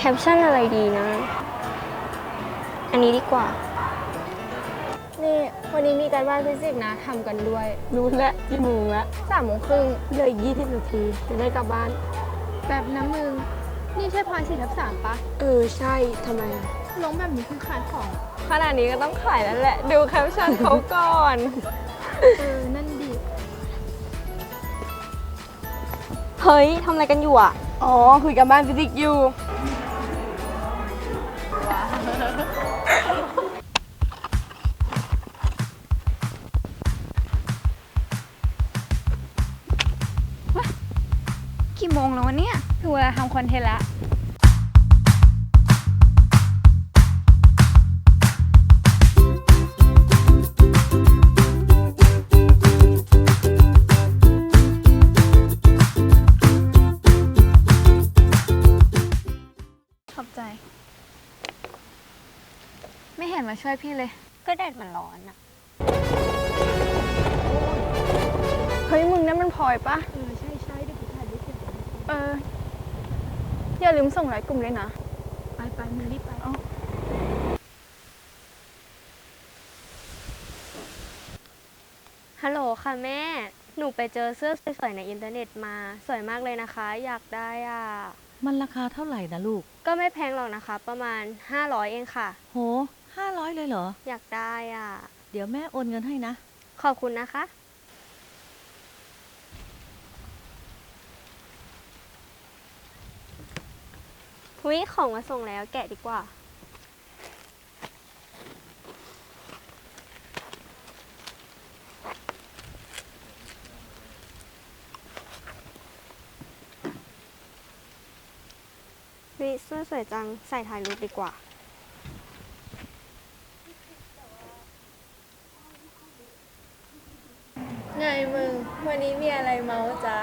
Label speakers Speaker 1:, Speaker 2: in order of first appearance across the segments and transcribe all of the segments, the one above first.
Speaker 1: แคปชั่นอะไรดีนะ อันนี้ดีกว่า
Speaker 2: นี่ วันนี้มีการบ้านฟิสิกส์นะทำกันด้วย
Speaker 3: รู้แล้วกี่โมงแล้ว
Speaker 2: สามโมงครึ่ง
Speaker 3: เหลืออีกยี่สิบนาทีจะได้กลับบ้าน
Speaker 2: แบบน้ำมึง นี่ใช่พรสี่ทับสามปะ
Speaker 3: เออ ใช่ทำไมอะ
Speaker 2: ลงแบบนี้คือขายของ
Speaker 1: ขนาดนี้ก็ต้องขายแล้วแหละ ดูแคปชั่นเขาก่อน
Speaker 2: เออ นั่นดี
Speaker 1: เฮ้ยทำอะไรกันอยู่อะ
Speaker 3: อ๋อ คุยกันบ้านฟิสิกส์อยู่
Speaker 2: กี่โมงแล้ววะเนี่ยถึงเวลาทำคอนเทนต์ละขอบใจ ไม่เห็นมาช่วยพี่เลย
Speaker 1: ก็แดดมันร้อนอะ
Speaker 2: เฮ้ยมึงนั่นมันพลอยปะ
Speaker 3: เออ
Speaker 2: อย่าลืมส่งไลน์กลุ่มเลยนะ
Speaker 3: ไปไปมึงรีบไป
Speaker 1: ฮัลโหลค่ะแม่ หนูไปเจอเสื้อสวยๆในอินเทอร์เน็ตมา สวยมากเลยนะคะ อยากได้อะ
Speaker 4: มันราคาเท่าไหร่นะลูก
Speaker 1: ก็ไม่แพงหรอกนะคะ ประมาณ 500 เองค่ะ
Speaker 4: โหห้าร้อยเลยเหรอ
Speaker 1: อยากได้อะ
Speaker 4: เดี๋ยวแม่โอนเงินให้นะ
Speaker 1: ขอบคุณนะคะ หุยของมาส่งแล้วแกะดีกว่า วิเสื้อสวยจัง ใส่ถ่ายรูปดีกว่า
Speaker 2: ไงมึง วันนี้มีอะไรเมาส์จ๊ะ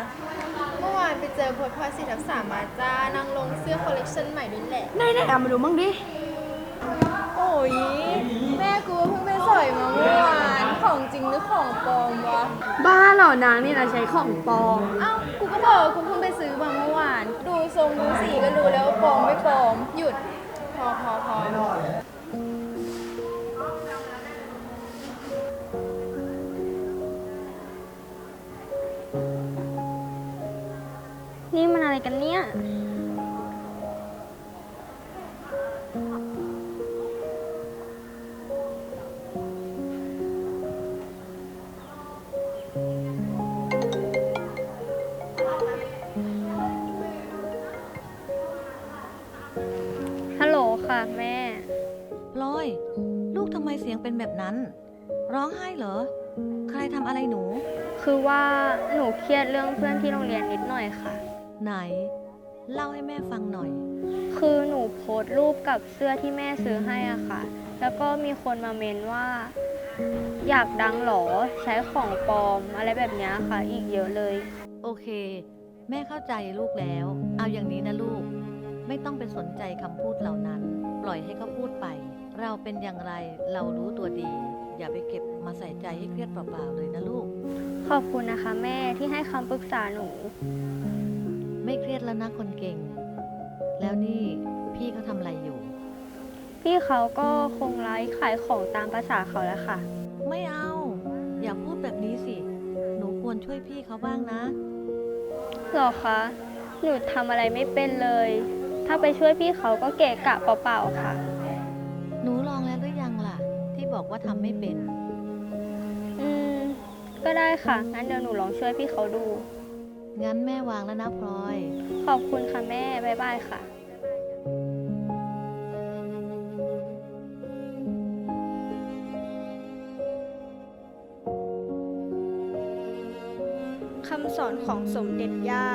Speaker 2: เมื่อวานไปเจอโพสต์พอสี่ทับสามมาจ้านางลงเสื้อคอลเลกชันใหม่ด้วยแหละ
Speaker 3: ไหนไหนเอามาดูมั่งดิ
Speaker 2: โอ้ย แม่กูเพิ่งไปสอยมาเมื่อวาน ของจริงหรือของปลอมวะ
Speaker 3: บ้าเหรอนางนี่นะใช้ของปลอม
Speaker 2: เอ้า กูก็บอกว่ากูเพิ่งไปซื้อมาเมื่อวาน ดูทรงดูสีก็รู้แล้วว่าปลอมไม่ปลอม หยุด พอพอพอ
Speaker 1: อะไรกันเนี่ย ฮัลโหลค่ะแม่
Speaker 4: พลอย ลูกทำไมเสียงเป็นแบบนั้น ร้องไห้เหรอ ใครทำอะไรหนู
Speaker 1: คือว่าหนูเครียดเรื่องเพื่อนที่โรงเรียนนิดหน่อยค่ะ
Speaker 4: ไหน เล่าให้แม่ฟังหน่อย
Speaker 1: คือหนูโพสต์รูปกับเสื้อที่แม่ซื้อให้อะค่ะ แล้วก็มีคนมาเมนว่า อยากดังเหรอใช้ของปลอมอะไรแบบเนี้ยค่ะ อีกเยอะเลย
Speaker 4: โอเค แม่เข้าใจลูกแล้ว เอาอย่างนี้นะลูก ไม่ต้องไปสนใจคำพูดเหล่านั้น ปล่อยให้เขาพูดไป เราเป็นอย่างไรเรารู้ตัวดี อย่าไปเก็บมาใส่ใจให้เครียดเปล่าๆเลยนะลูก
Speaker 1: ขอบคุณนะคะ แม่ที่ให้คำปรึกษาหนู
Speaker 4: ไม่เครียดแล้วนะคนเก่ง แล้วนี่พี่เขาทำอะไรอยู่
Speaker 1: พี่เขาก็คงไลฟ์ขายของตามภาษาเขาแหล้วค่ะ
Speaker 4: ไม่เอา อย่าพูดแบบนี้สิ หนูควรช่วยพี่เขาบ้างนะ
Speaker 1: หรอคะ หนูทำอะไรไม่เป็นเลย ถ้าไปช่วยพี่เขาก็เกะกะเปล่าๆค่ะ
Speaker 4: หนูลองแล้วหรือยังล่ะ ที่บอกว่าทำไม่เป็น
Speaker 1: อืม ก็ได้ค่ะ งั้นเดี๋ยวหนูลองช่วยพี่เขาดู
Speaker 4: งั้นแม่วางแล้วนะพลอย
Speaker 1: ขอบคุณค่ะแม่ บ๊ายบายค่ะ คำสอนของสมเด็จย่า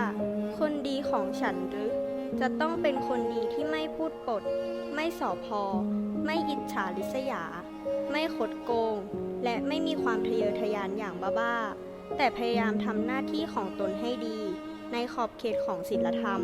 Speaker 1: คนดีของฉันหรือ จะต้องเป็นคนดีที่ไม่พูดปด ไม่สอพอ ไม่อิจฉาริษยา ไม่คดโกง และไม่มีความทะเยอทะยานอย่างบ้าๆ แต่พยายามทำหน้าที่ของตนให้ดี ในขอบเขตของศีลธรรม